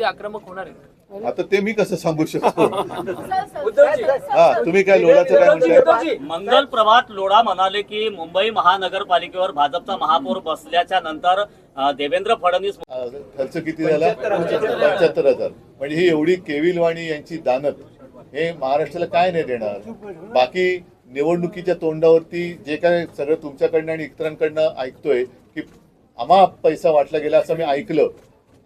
कधी आक्रमक होणार आहेत. आता ते मी कसं सांगू शकतो? उद्धवजी. हा तुम्ही काय लोणाचं काय म्हणताय? उद्धवजी. मंगल प्रभात लोढा म्हणाले की मुंबई महानगरपालिकेवर भाजपचा महापौर बसल्याच्या नंतर अ, देवेंद्र फडणवीस अं, खर्च किती झाला? पंच्याहत्तर हजार. म्हणजे ही एवढी केविलवाणी यांची दानत हे महाराष्ट्राला काय नाही देणार? बाकी निवडणुकीच्या तोंडावरती जे काय सगळं तुमच्याकडनं आणि इतरांकडनं ऐकतोय की आम्हा पैसा वाटला गेला असं मी ऐकलं.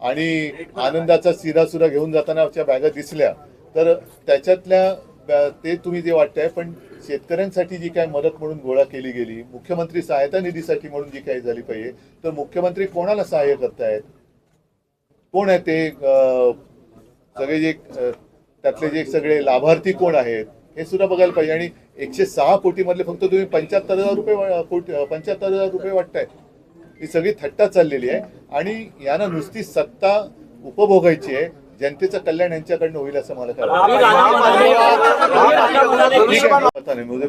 आणि आनंदाचा सिरा सुरा घेऊन जाताना बॅगा दिसल्या. तर त्याच्यातल्या ते तुम्ही जे वाटतंय पण शेतकऱ्यांसाठी जी काय मदत म्हणून गोळा केली गेली मुख्यमंत्री सहायता निधीसाठी म्हणून जी काही झाली पाहिजे तर मुख्यमंत्री कोणाला सहाय्य करतायत? कोण आहे ते सगळे जे त्यातले जे सगळे लाभार्थी कोण आहेत हे सुद्धा बघायला पाहिजे. आणि एकशे सहा कोटी मधले फक्त तुम्ही पंच्याहत्तर हजार रुपये कोटी पंच्याहत्तर हजार रुपये वाटताय ही सगळी थट्टा चाललेली आहे. आणि यांना नुसती सत्ता उपभोगायची आहे. जनतेचं कल्याण यांच्याकडनं होईल असं मला आहे.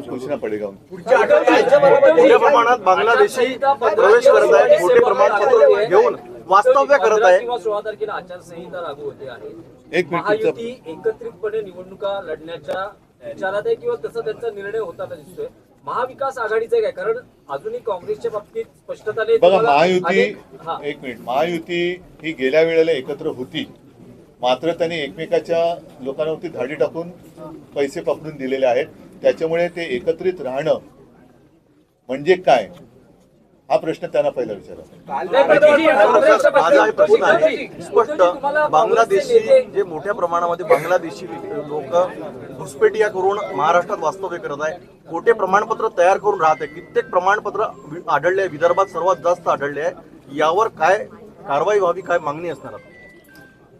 पूछना पडेगा. पुढच्या आठवड्यात मोठ्या प्रमाणात बांगलादेशी प्रवेश करत आहेत मोठे प्रमाणपत्र घेऊन वास्तव्य करत आहे. किंवा सोळा तारखेला आचारसंहिता लागू होते आहे. एक मिनिट महायुती एकत्रितपणे निवडणुका लढण्याच्या विचारात आहे किंवा तसा त्यांचा निर्णय होताना दिसतोय? महाविकास आघाडीचं काय? कारण अजूनही काँग्रेसच्या बाबतीत स्पष्टता नाही बघा महायुती. एक मिनिट. महायुती ही गेल्या वेळेला एकत्र होती. मात्र त्यांनी एकमेकाच्या लोकांवरती धाडी टाकून पैसे पकडून दिलेले आहेत. त्याच्यामुळे ते एकत्रित राहणं म्हणजे काय? हा प्रश्न त्यांना पहिला विचारा. नाही, पण तुम्ही काँग्रेसच्या माझा हा प्रश्न आहे. स्पष्ट. बांगलादेशी जे मोठ्या प्रमाणामध्ये बांगलादेशी लोक घुसपेटिया करून महाराष्ट्रात वास्तव्य करत आहे. खोटे प्रमाणपत्र तयार करून राहत आहे. कित्येक प्रमाणपत्र आढळले आहे. विदर्भात सर्वात जास्त आढळले आहे. यावर काय कारवाई व्हावी काय मागणी असणार? आता?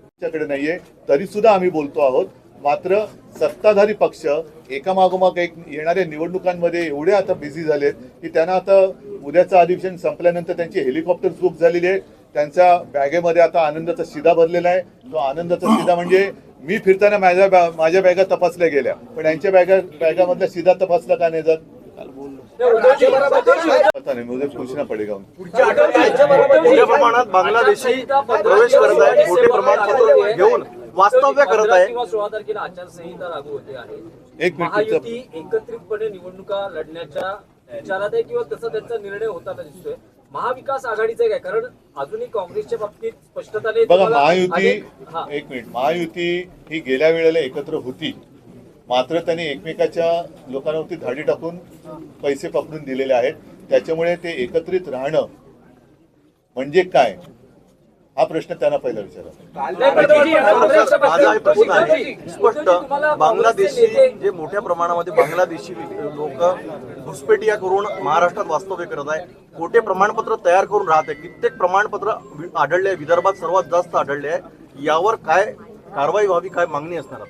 आमच्याकडे नाहीये. तरी सुद्धा आम्ही बोलतो आहोत. मात्र सत्ताधारी पक्ष एका मागोमाग एक येणाऱ्या निवडणुकांमध्ये एवढे आता बिझी झालेत की त्यांना आता उद्याचं अधिवेशन संपल्यानंतर त्यांची हेलिकॉप्टर बुक झालेली आहे. त्यांच्या बॅगेमध्ये आता आनंदाचा शिदा भरलेला आहे. तो आनंदाचा शिदा म्हणजे मी फिरताना माझ्या बॅ- माझ्या बॅगा तपासल्या गेल्या. पण यांच्या बॅगा बॅगामधला शिदा तपासला का नाही जात? मुझे पूछना पडेगा मोठ्या प्रमाणात बांगलादेशी प्रवेश करत आहेत मोठे प्रमाणपत्र घेऊन. वास्तव्य करत आहे. किंवा सोळा तारखेला आचारसंहिता लागू होते आहे एक महायुती एकत्रितपणे निवडणुका लढण्याच्या विचारात आहे किंवा तसा त्यांचा निर्णय होताना दिसतोय. महाविकास आघाडीचं काय कारण अजूनही काँग्रेसच्या बाबतीत स्पष्टता नाही बघा महायुती हा. एक मिनिट महायुती ही गेल्या वेळेला एकत्र होती. मात्र त्यांनी एकमेकाच्या लोकांवरती धाडी टाकून पैसे पकडून दिलेले आहेत. त्याच्यामुळे ते एकत्रित राहणं म्हणजे काय? हा प्रश्न त्यांना पहिला विचारा. नाही, पण तुम्ही काँग्रेसच्या माझा हा प्रश्न आहे. स्पष्ट. बांगलादेशी जे मोठ्या प्रमाणामध्ये बांगलादेशी लोक घुसपेटिया करून महाराष्ट्रात वास्तव्य करत आहे. खोटे प्रमाणपत्र तयार करून राहत. आहे कित्येक प्रमाणपत्र आढळले आहे. विदर्भात सर्वात जास्त आढळले आहे. यावर काय कारवाई व्हावी काय मागणी असणार?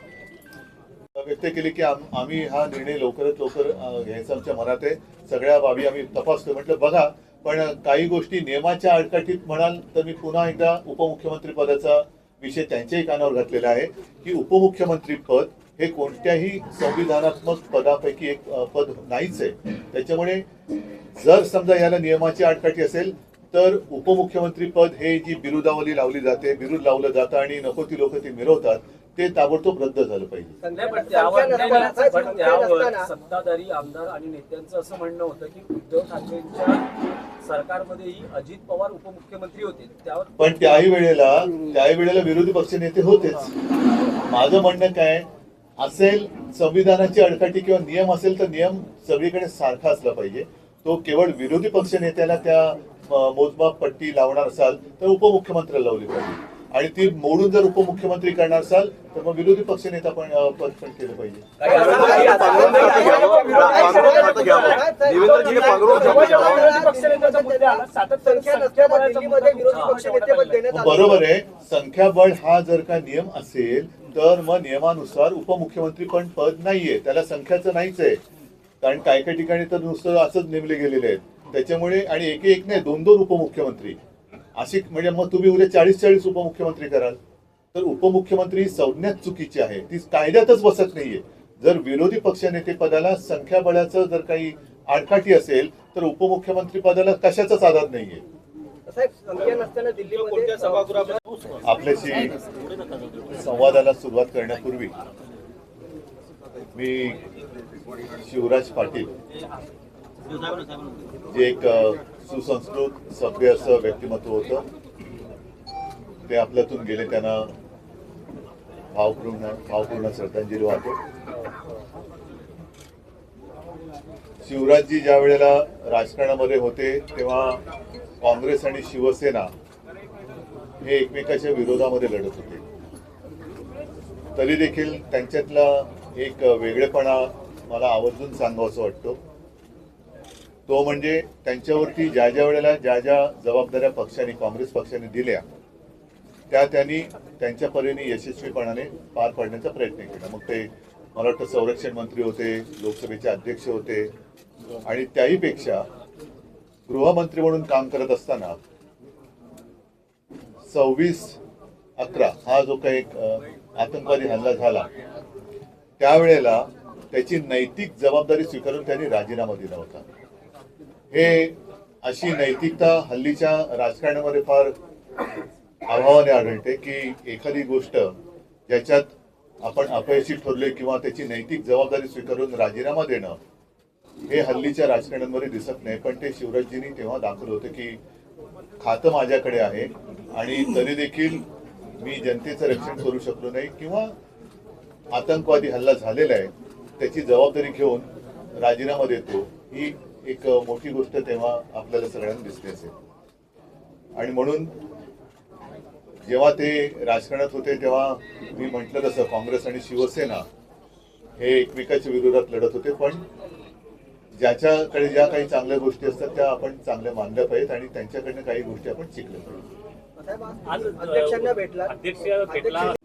व्यक्त केली की आम- आम्ही हा निर्णय लवकरात लवकर घ्यायचा आमच्या मनात आहे. सगळ्या बाबी आम्ही तपासतोय. म्हटलं बघा पण काही गोष्टी नियमाच्या आडकाठीत म्हणाल तर मी पुन्हा एकदा उपमुख्यमंत्री पदाचा विषय त्यांच्याही कानावर घातलेला आहे की उपमुख्यमंत्री पद हे कोणत्याही संविधानात्मक पदापैकी एक पद नाहीच आहे. त्याच्यामुळे जर समजा याला नियमाची आडकाठी असेल तर उपमुख्यमंत्री पद हे जी बिरुदावली लावली जाते बिरुद लावलं जातं आणि नको ती लोक ते मिरवतात ते ताबडतोब रद्द झालं पाहिजे. सत्ताधारी आमदार आणि नेत्यांचं असं म्हणणं होतं की उद्धव ठाकरेंच्या सरकारमध्येही अजित पवार उपमुख्यमंत्री होते. त्यावर पण त्याही वेळेला त्याही वेळेला विरोधी पक्ष नेते होतेच. माझं म्हणणं काय असेल संविधानाची अडकाठी किंवा नियम असेल तर नियम सगळीकडे सारखा असला पाहिजे. तो केवळ विरोधी पक्ष नेत्याला त्या मोजमाप पट्टी लावणार असाल तर उपमुख्यमंत्र्याला लावली पाहिजे. आणि ती मोडून जर उपमुख्यमंत्री करणार असाल तर मग विरोधी पक्ष नेता पण पद पण केलं पाहिजे. बरोबर आहे. संख्याबळ हा जर का नियम असेल तर मग नियमानुसार उपमुख्यमंत्री पण पद नाहीये. त्याला संख्याचं नाहीच आहे. कारण काय काय ठिकाणी तर नुसतं असंच नेमले गेलेले आहेत. त्याच्यामुळे आणि एक एक नाही दोन दोन उपमुख्यमंत्री. अशी म्हणजे मग तुम्ही उद्या चाळीस चाळीस उपमुख्यमंत्री कराल. तर उपमुख्यमंत्री ही संज्ञाच चुकीची आहे. ती कायद्यातच बसत नाहीये. जर विरोधी पक्षनेते पदाला संख्याबळाचं जर काही आडकाठी असेल तर उपमुख्यमंत्री पदाला कशाचाच आधार नाहीये. साहेब संख्या नसताना दिल्लीमध्ये सभागृहात आपल्याशी संवादाला सुरुवात करण्यापूर्वी मी शिवराज पाटील जे एक सुसंस्कृत सभ्य असं व्यक्तिमत्व होतं. ते आपल्यातून गेले त्यांना भावपूर्ण भावपूर्ण श्रद्धांजली वाहतो. शिवराजजी ज्या वेळेला राजकारणामध्ये होते तेव्हा काँग्रेस आणि शिवसेना हे एकमेकाच्या विरोधामध्ये लढत होते. तरी देखील त्यांच्यातला एक वेगळेपणा मला आवर्जून सांगावं असं वाटतो. तो म्हणजे त्यांच्यावरती ज्या ज्या वेळेला ज्या ज्या जबाबदाऱ्या पक्षाने काँग्रेस पक्षाने दिल्या त्या त्यांनी त्यांच्या परीने यशस्वीपणाने पार पाडण्याचा प्रयत्न केला. मग ते मला वाटतं संरक्षण मंत्री होते लोकसभेचे अध्यक्ष होते आणि त्याही पेक्षा गृहमंत्री म्हणून काम करत असताना सव्वीस अकरा हा जो काही आतंकवादी हल्ला झाला त्यावेळेला त्याची नैतिक जबाबदारी स्वीकारून त्यांनी राजीनामा दिला होता. हे अशी नैतिकता हल्लीच्या राजकारणामध्ये फार अभावाने आढळते की एखादी गोष्ट ज्याच्यात आपण अपयशी ठरलोय किंवा त्याची नैतिक जबाबदारी स्वीकारून राजीनामा देणं हे हल्लीच्या राजकारणामध्ये दिसत नाही. पण ते शिवराजजींनी तेव्हा दाखवलं होतं की खातं माझ्याकडे आहे आणि तरी देखील मी जनतेचं रक्षण करू शकलो नाही किंवा आतंकवादी हल्ला झालेला आहे त्याची जबाबदारी घेऊन राजीनामा देतो ही एक मोठी गोष्ट तेव्हा आपल्याला सगळ्यांना दिसली असेल. आणि म्हणून जेव्हा ते राजकारणात होते तेव्हा मी म्हटलं तसं काँग्रेस आणि शिवसेना हे एकमेकाच्या विरोधात लढत होते पण ज्याच्याकडे ज्या काही चांगल्या गोष्टी असतात त्या आपण चांगल्या मानल्या पाहिजेत आणि त्यांच्याकडनं काही गोष्टी आपण शिकल्या पाहिजेत.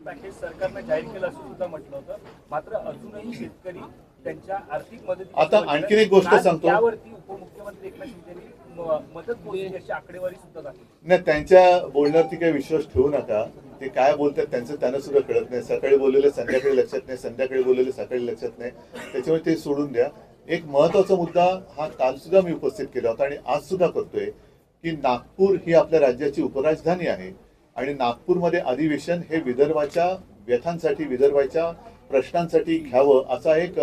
पॅकेज सरकारनं जाहीर केलं असं सुद्धा म्हटलं होतं. मात्र अजूनही शेतकरी त्यांच्या आर्थिक मदत आता आणखीन एक गोष्ट सांगतो. त्यावरती उपमुख्यमंत्री एकनाथ मदत पोहोचली अशी आकडेवारी सुद्धा दाखवली. नाही त्यांच्या बोलण्यावरती काही विश्वास ठेवू नका. ते काय बोलतात त्यांचं त्यांना सुद्धा कळत नाही. सकाळी बोललेलं संध्याकाळी लक्षात नाही. संध्याकाळी बोललेलं सकाळी लक्षात नाही. त्याच्यामुळे ते सोडून द्या. एक महत्त्वाचा मुद्दा हा काल सुद्धा मी उपस्थित केला होता आणि आज सुद्धा करतोय की नागपूर ही आपल्या राज्याची उपराजधानी आहे आणि नागपूरमध्ये अधिवेशन हे विदर्भाच्या व्यथांसाठी विदर्भाच्या प्रश्नांसाठी घ्यावं असा एक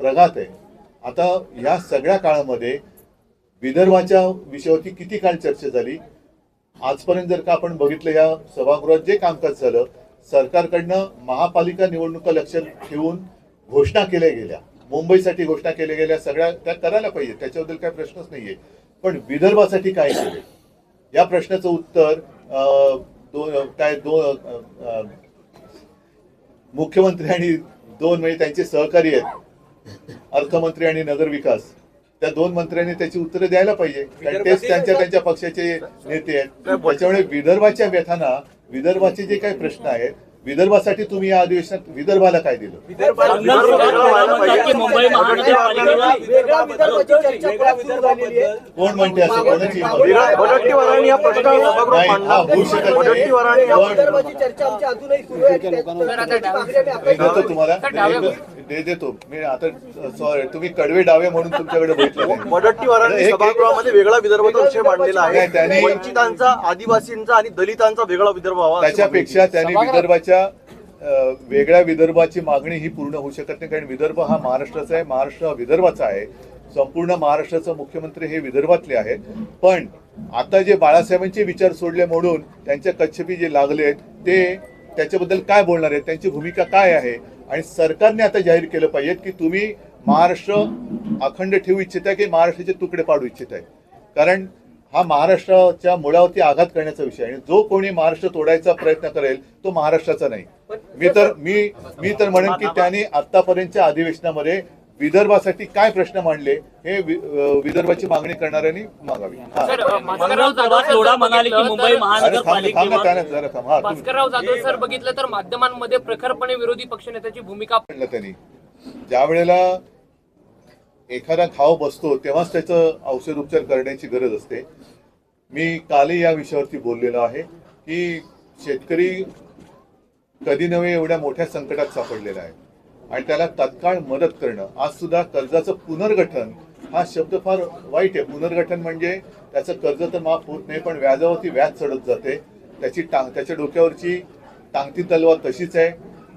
प्रघात आहे. आता या सगळ्या काळामध्ये विदर्भाच्या विषयावरती किती काळ चर्चा झाली? आजपर्यंत जर का आपण बघितलं या सभागृहात जे कामकाज झालं सरकारकडनं महापालिका निवडणुका लक्षात ठेवून घोषणा केल्या गेल्या. मुंबईसाठी घोषणा केल्या गेल्या सगळ्या त्या करायला पाहिजे त्याच्याबद्दल काही प्रश्नच नाहीये. पण विदर्भासाठी काय केले या प्रश्नाचं उत्तर दोन काय दोन मुख्यमंत्री आणि दोन म्हणजे त्यांचे सहकारी आहेत. अर्थमंत्री आणि नगरविकास त्या दोन मंत्र्यांनी त्याची उत्तरं द्यायला पाहिजे. कारण तेच त्यांच्या त्यांच्या पक्षाचे नेते आहेत. त्याच्यामुळे विदर्भाच्या व्यथांना विदर्भाचे जे काही प्रश्न आहेत विदर्भासाठी तुम्ही या अधिवेशनात विदर्भाला काय दिलं? कोण म्हणते असं? कोणाची हा हा देतो तुम्हाला. दे देतो. मी आता सॉरी तुम्ही कडवे डावे म्हणून तुमच्याकडे. वडट्टीवारांनी सभागृहामध्ये वेगळा विदर्भाचा विषय मांडलेला आहे. त्यांनी- वंचितांचा आदिवासींचा आणि दलितांचा वेगळा विदर्भ व्हावा त्याच्यापेक्षा त्यांनी विदर्भाच्या अं, वेगळ्या विदर्भाची मागणी ही पूर्ण होऊ शकत नाही. कारण विदर्भ हा महाराष्ट्राचा आहे महाराष्ट्र हा विदर्भाचा आहे. संपूर्ण महाराष्ट्राचा मुख्यमंत्री हे विदर्भातले आहेत. पण आता जे बाळासाहेबांचे विचार सोडले म्हणून त्यांच्या कच्छपी जे लागले ते त्याच्याबद्दल काय बोलणार आहेत? त्यांची भूमिका काय आहे? आणि सरकारने आता जाहीर केलं पाहिजे की तुम्ही महाराष्ट्र अखंड ठेवू इच्छित आहे की महाराष्ट्राचे तुकडे पाडू इच्छित आहे कारण हा महाराष्ट्राच्या मुळावरती आघात करण्याचा विषय आणि जो कोणी महाराष्ट्र तोडायचा प्रयत्न करेल तो महाराष्ट्राचा नाही. मी तर मी मी तर म्हणेन की त्यांनी आतापर्यंतच्या अधिवेशनामध्ये विदर्भासाठी काय प्रश्न मांडले हे विदर्भाची मागणी करणाऱ्यांनी मागावी. म्हणाले की बघितलं मुंबई तर- भास्करराव जाधव सर बघितलं माध्यमांमध्ये प्रखरपणे विरोधी पक्षनेत्याची भूमिका म्हणलं त्यांनी. ज्या वेळेला एखादा घाव बसतो तेव्हाच त्याचं औषध उपचार करण्याची गरज असते. मी कालही या विषयावरती बोललेलो आहे की शेतकरी कधी नव्हे एवढ्या मोठ्या संकटात सापडलेला आहे. आणि त्याला तत्काळ मदत करणं आज सुद्धा कर्जाचं पुनर्गठन हा शब्द फार वाईट आहे. पुनर्गठन म्हणजे त्याचं कर्ज तर माफ होत नाही पण व्याजावरती व्याज चढत जाते. त्याची टांग त्याच्या डोक्यावरची टांगती तलवार तशीच आहे.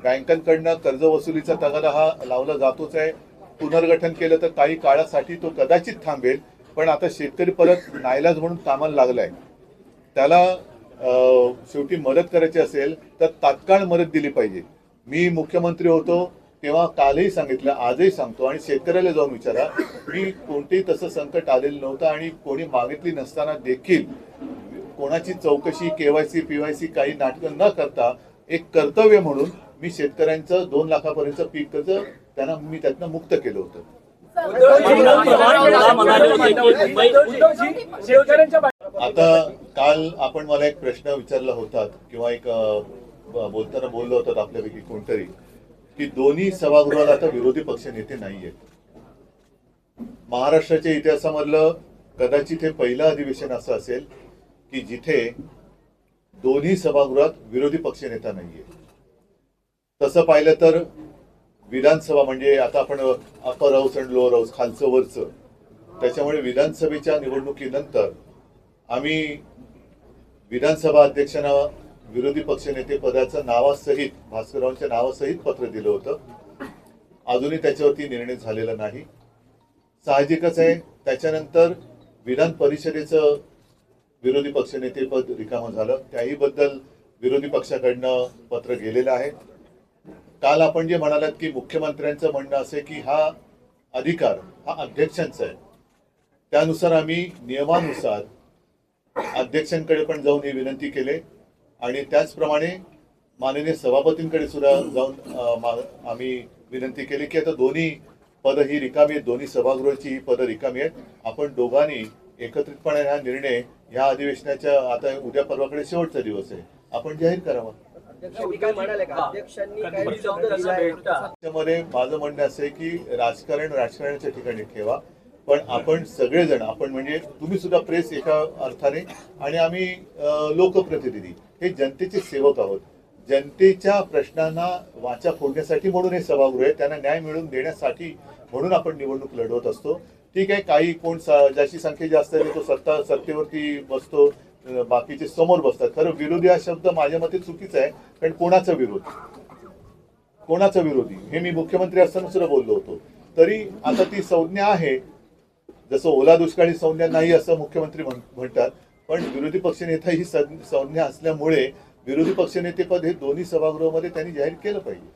बँकांकडनं कर्ज वसुलीचा तगादा हा लावला जातोच आहे. पुनर्गठन केलं तर काही काळासाठी तो कदाचित थांबेल पण आता शेतकरी परत नाईलाज म्हणून कामाला लागलाय. त्याला अं, शेवटी मदत करायची असेल तर तात्काळ मदत दिली पाहिजे. मी मुख्यमंत्री होतो तेव्हा कालही सांगितलं आजही सांगतो आणि शेतकऱ्याला जाऊन विचारा मी कोणतेही तसं संकट आलेलं नव्हतं आणि कोणी मागितली नसताना देखील कोणाची चौकशी केवायसी पीवायसी काही नाटकं न करता एक कर्तव्य म्हणून मी शेतकऱ्यांचं दोन लाखापर्यंत पीक कर्ज त्यांना मी त्यातनं मुक्त केलं होतं. आता काल आपण मला एक प्रश्न विचारला होता किंवा एक बोलताना बोललो होतात आपल्यापैकी कोणतरी की दोन्ही सभागृहात आता विरोधी पक्ष नेते नाहीयेत. महाराष्ट्राच्या इतिहासामधलं कदाचित हे पहिलं अधिवेशन असं असेल की जिथे दोन्ही सभागृहात विरोधी पक्ष नेता नाहीये तसं पाहिलं तर विधानसभा म्हणजे आता आपण upper house and lower house खालचं वरचं. त्याच्यामुळे विधानसभेच्या निवडणुकीनंतर आम्ही विधानसभा अध्यक्षांना विरोधी पक्षनेते पदाचं नावासहित भास्कररावांच्या नावासहित पत्र दिलं होतं. अजूनही त्याच्यावरती निर्णय झालेला नाही. साहजिकच आहे त्याच्यानंतर विधान परिषदेचं विरोधी पक्षनेतेपद रिकामं झालं. त्याहीबद्दल विरोधी पक्षाकडनं पत्र गेलेलं आहे. काल आपण जे म्हणालात की मुख्यमंत्र्यांचं म्हणणं असे की हा अधिकार हा अध्यक्षांचा आहे. त्यानुसार आम्ही नियमानुसार अध्यक्षांकडे पण जाऊन ही विनंती केले आणि त्याचप्रमाणे माननीय सभापतींकडे सुद्धा जाऊन आम्ही विनंती केली की आता दोन्ही पद ही रिकामी आहेत दोन्ही सभागृहाची ही पदं रिकामी आहेत. आपण दोघांनी एकत्रितपणे हा निर्णय ह्या अधिवेशनाच्या आता उद्या परवाकडे शेवटचा दिवस आहे. आपण जाहीर करावा त्याच्यामध्ये माझं म्हणणं असं आहे की राजकारण राजकारणाच्या ठिकाणी ठेवा पण आपण सगळेजण आपण म्हणजे तुम्ही सुद्धा प्रेस एका अर्थाने आणि आम्ही लोकप्रतिनिधी हे जनतेचे सेवक आहोत. जनतेच्या प्रश्नांना वाचा फोडण्यासाठी म्हणून हे सभागृह आहे. त्यांना न्याय मिळवून देण्यासाठी म्हणून आपण निवडणूक लढवत असतो. ठीक आहे काही कोण सा- ज्याची संख्या जास्त आहे तो सत्ता सत्तेवरती बसतो. बाकीचे समोर बसतात. खरं विरोधी हा शब्द माझ्या मते चुकीचा आहे कारण कोणाचा विरोध? कोणाचा विरोधी? हे मी मुख्यमंत्री असताना सुद्धा बोललो होतो. तरी आता ती संज्ञा आहे. जसं ओला दुष्काळी संज्ञा नाही असं मुख्यमंत्री म्हण- म्हणतात पण विरोधी पक्षनेता ही संज्ञा असल्यामुळे विरोधी पक्षनेतेपद हे दोन्ही सभागृहामध्ये त्यांनी जाहीर केलं पाहिजे.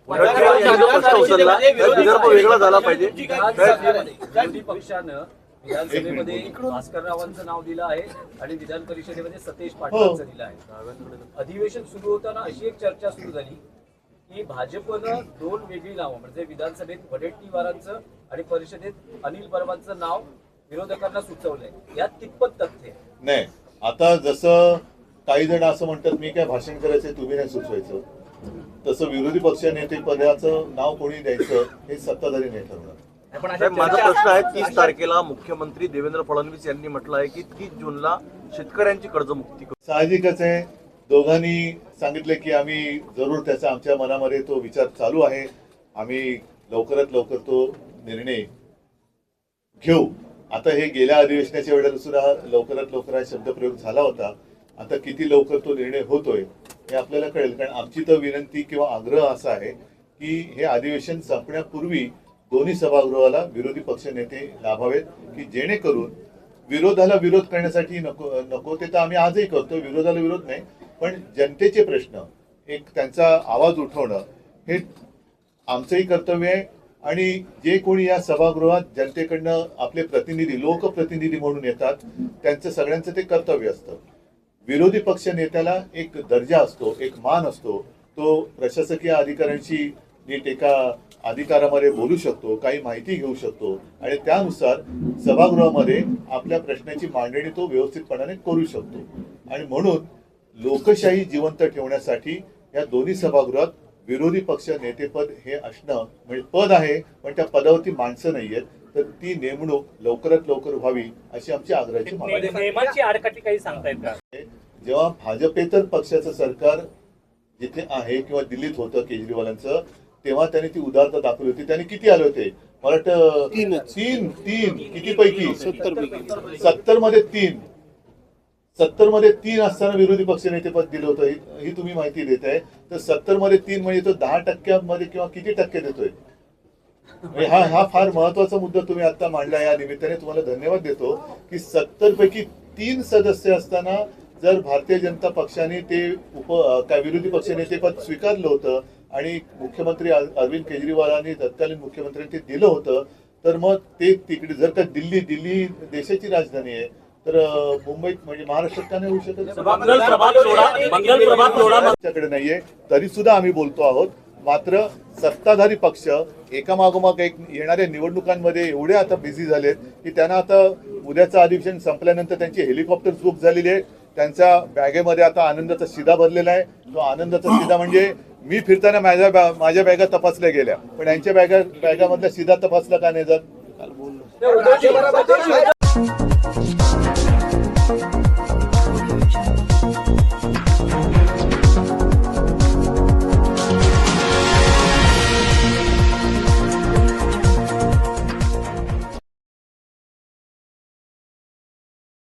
विधानसभेमध्ये विधानसभेमध्ये भास्कररावांचं नाव दिलं आहे आणि विधान परिषदेमध्ये सतेज पाटलांचं दिलं आहे. अधिवेशन सुरू होताना अशी एक चर्चा सुरू झाली की भाजपनं दोन वेगळी नावं म्हणजे विधानसभेत वडेट्टीवारांचं आणि परिषदेत अनिल परबांचं नाव विरोधकांना सुचवलंय. यात कितपत तथ्य आहे? नाही आता जसं काही जण असं म्हणतात मी काय भाषण करायचं तुम्ही नाही सुचवायचं. तसं विरोधी पक्ष नेते पदाचं नाव कोणी द्यायचं हे सत्ताधारी नाही ठरवणार माझा प्रश्न आहे तीस तारखेला मुख्यमंत्री देवेंद्र फडणवीस यांनी म्हटलं आहे की तीस जूनला शेतकऱ्यांची कर्जमुक्ती करू. साहजिकच आहे. दोघांनी सांगितले की आम्ही जरूर त्याचा आमच्या मनामध्ये तो विचार चालू आहे. आम्ही लवकरात लवकर तो निर्णय घेऊ. आता हे गेल्या अधिवेशनाच्या वेळेला सुद्धा लवकरात लवकर हा शब्दप्रयोग झाला होता. आता किती लवकर तो निर्णय होतोय हे आपल्याला कळेल. कारण आमची तर विनंती किंवा आग्रह असा आहे की हे अधिवेशन संपण्यापूर्वी दोन्ही सभागृहाला विरोधी पक्ष नेते लाभावेत की जेणेकरून विरोधाला विरोध करण्यासाठी नको नको ते तर आम्ही आजही करतो विरोधाला विरोध नाही. पण जनतेचे प्रश्न एक त्यांचा आवाज उठवणं हे आमचंही कर्तव्य आहे. आणि जे कोणी या सभागृहात जनतेकडनं आपले प्रतिनिधी लोकप्रतिनिधी म्हणून येतात त्यांचं सगळ्यांचं ते कर्तव्य असतं. विरोधी पक्ष नेत्याला एक दर्जा असतो एक मान असतो. तो प्रशासकीय अधिकाऱ्यांशी नीट एका अधिकारामध्ये बोलू शकतो काही माहिती घेऊ शकतो आणि त्यानुसार सभागृहामध्ये आपल्या प्रश्नाची मांडणी तो व्यवस्थितपणाने करू शकतो. आणि म्हणून लोकशाही जिवंत ठेवण्यासाठी या दोन्ही सभागृहात विरोधी पक्ष नेतेपद हे असणं म्हणजे पद आहे पण त्या पदावरती माणसं नाहीयेत तर ती नेमणूक लवकरात लवकर व्हावी अशी आमची आग्रहाची मागणी काही सांगतायत का? जेव्हा भाजपेतर पक्षाचं सरकार जिथे आहे किंवा दिल्लीत होतं केजरीवालांचं तेव्हा त्यांनी ती उदारता दाखवली होती. त्यांनी किती आले होते? मला वाटतं तीन. तीन किती पैकी? सत्तरमध्ये तीन. सत्तरमध्ये तीन असताना विरोधी पक्षनेते पद दिलं होतं. ही- तुम्ही माहिती देत आहे. तर सत्तरमध्ये तीन म्हणजे तो दहा टक्क्यामध्ये किंवा किती टक्के देतोय? म्हणजे हा हा फार महत्त्वाचा मुद्दा तुम्ही आता मांडला या निमित्ताने. तुम्हाला धन्यवाद देतो की सत्तर पैकी तीन सदस्य असताना जर भारतीय जनता पक्षाने ते उप काय विरोधी पक्षनेतेपद स्वीकारलं होतं आणि मुख्यमंत्री अर- अरविंद केजरीवालांनी तत्कालीन मुख्यमंत्र्यांनी ते दिलं होतं तर मग ते तिकडे जर का दिल्ली दिल्ली देशाची राजधानी आहे तर मुंबईत म्हणजे महाराष्ट्रात का नाही होऊ शकत? नाहीये तरी सुद्धा आम्ही बोलतो आहोत. मात्र सत्ताधारी पक्ष एकामागोमाग एक येणाऱ्या निवडणुकांमध्ये एवढे आता बिझी झालेत की त्यांना आता उद्याचं अधिवेशन संपल्यानंतर त्यांची हेलिकॉप्टर बुक झालेली आहे. त्यांच्या बॅगेमध्ये आता आनंदाचा शिदा भरलेला आहे. तो आनंदाचा शिदा म्हणजे मी फिरताना माझ्या बॅ- माझ्या बॅगा तपासल्या गेल्या. पण यांच्या बॅगा बॅगामधल्या सीधा तपासला का नाही जात?